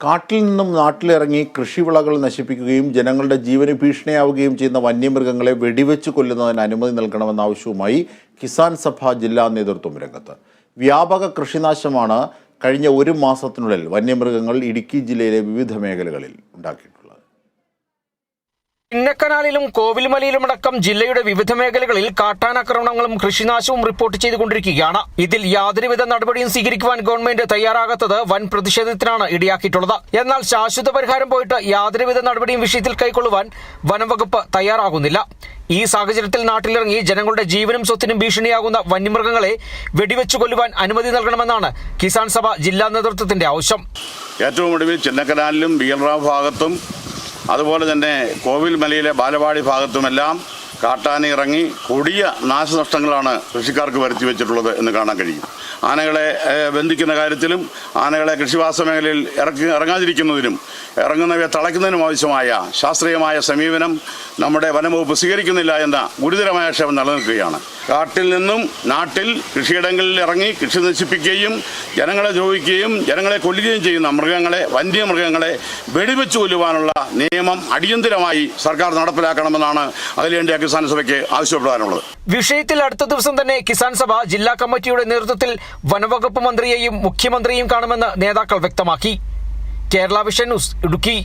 കാട്ടിൽ നിന്നും നാട്ടിലിറങ്ങി കൃഷിവിളകൾ നശിപ്പിക്കുകയും ജനങ്ങളുടെ ജീവന് ഭീഷണിയാവുകയും ചെയ്യുന്ന വന്യമൃഗങ്ങളെ വെടിവെച്ച് കൊല്ലുന്നതിന് അനുമതി നൽകണമെന്ന ആവശ്യവുമായി കിസാൻ സഭ ജില്ലാ നേതൃത്വം രംഗത്ത്. വ്യാപക കൃഷിനാശമാണ് കഴിഞ്ഞ ഒരു മാസത്തിനുള്ളിൽ വന്യമൃഗങ്ങൾ ഇടുക്കി ജില്ലയിലെ വിവിധ മേഖലകളിൽ ഉണ്ടാക്കിയിട്ടുള്ളത്. ചിന്നക്കനാലിലും കോവിൽമലയിലുമടക്കം ജില്ലയുടെ വിവിധ മേഖലകളിൽ കാട്ടാനാക്രമണങ്ങളും കൃഷിനാശവും റിപ്പോർട്ട് ചെയ്തുകൊണ്ടിരിക്കുകയാണ്. ഇതിൽ യാതൊരുവിധ നടപടിയും സ്വീകരിക്കുവാൻ ഗവൺമെന്റ് തയ്യാറാകാത്തത് വൻ പ്രതിഷേധത്തിനാണ് ഇടയാക്കിയിട്ടുള്ളത്. എന്നാൽ ശാശ്വത പരിഹാരം പോയിട്ട് യാതൊരുവിധ നടപടിയും വിഷയത്തിൽ കൈക്കൊള്ളുവാൻ വനംവകുപ്പ് തയ്യാറാകുന്നില്ല. ഈ സാഹചര്യത്തിൽ നാട്ടിലിറങ്ങി ജനങ്ങളുടെ ജീവനും സ്വത്തിനും ഭീഷണിയാകുന്ന വന്യമൃഗങ്ങളെ വെടിവെച്ചു കൊല്ലുവാൻ അനുമതി നൽകണമെന്നാണ് കിസാൻ സഭ ജില്ലാ നേതൃത്വത്തിന്റെ ആവശ്യം. ഏറ്റവും ഒടുവിൽ ചിന്നക്കനാലിലും ഭാഗത്തും അതുപോലെ തന്നെ കോവിൽ മലയിലെ ബാലവാടി ഭാഗത്തുമെല്ലാം കാട്ടാന ഇറങ്ങി കൊടിയ നാശനഷ്ടങ്ങളാണ് കൃഷിക്കാർക്ക് വരുത്തി വെച്ചിട്ടുള്ളത് എന്ന് കാണാൻ കഴിയും. ആനകളെ ബന്ധിക്കുന്ന കാര്യത്തിലും ആനകളെ കൃഷിവാസ മേഖലയിൽ ഇറക്കി ഇറങ്ങാതിരിക്കുന്നതിനും ഇറങ്ങുന്നവയെ തളയ്ക്കുന്നതിനും ആവശ്യമായ ശാസ്ത്രീയമായ സമീപനം നമ്മുടെ വനംവകുപ്പ് സ്വീകരിക്കുന്നില്ല എന്ന ഗുരുതരമായ ക്ഷേമം നിലനിൽക്കുകയാണ്. കാട്ടിൽ നിന്നും നാട്ടിൽ കൃഷിയിടങ്ങളിൽ ഇറങ്ങി കൃഷി നശിപ്പിക്കുകയും ജനങ്ങളെ ദ്രോഹിക്കുകയും ജനങ്ങളെ കൊല്ലുകയും ചെയ്യുന്ന മൃഗങ്ങളെ വന്യമൃഗങ്ങളെ വെടിവെച്ച് കൊല്ലുവാനുള്ള നിയമം അടിയന്തിരമായി സർക്കാർ നടപ്പിലാക്കണമെന്നാണ് അഖിലേന്ത്യാ കിസാൻ സഭയ്ക്ക് ആവശ്യപ്പെടാനുള്ളത്. വിഷയത്തിൽ അടുത്ത ദിവസം തന്നെ കിസാൻ സഭ ജില്ലാ കമ്മിറ്റിയുടെ നേതൃത്വത്തിൽ വനവകുപ്പ് മന്ത്രിയെയും മുഖ്യമന്ത്രിയെയും കാണുമെന്ന് നേതാക്കൾ വ്യക്തമാക്കി. Kerala vision news Idukki.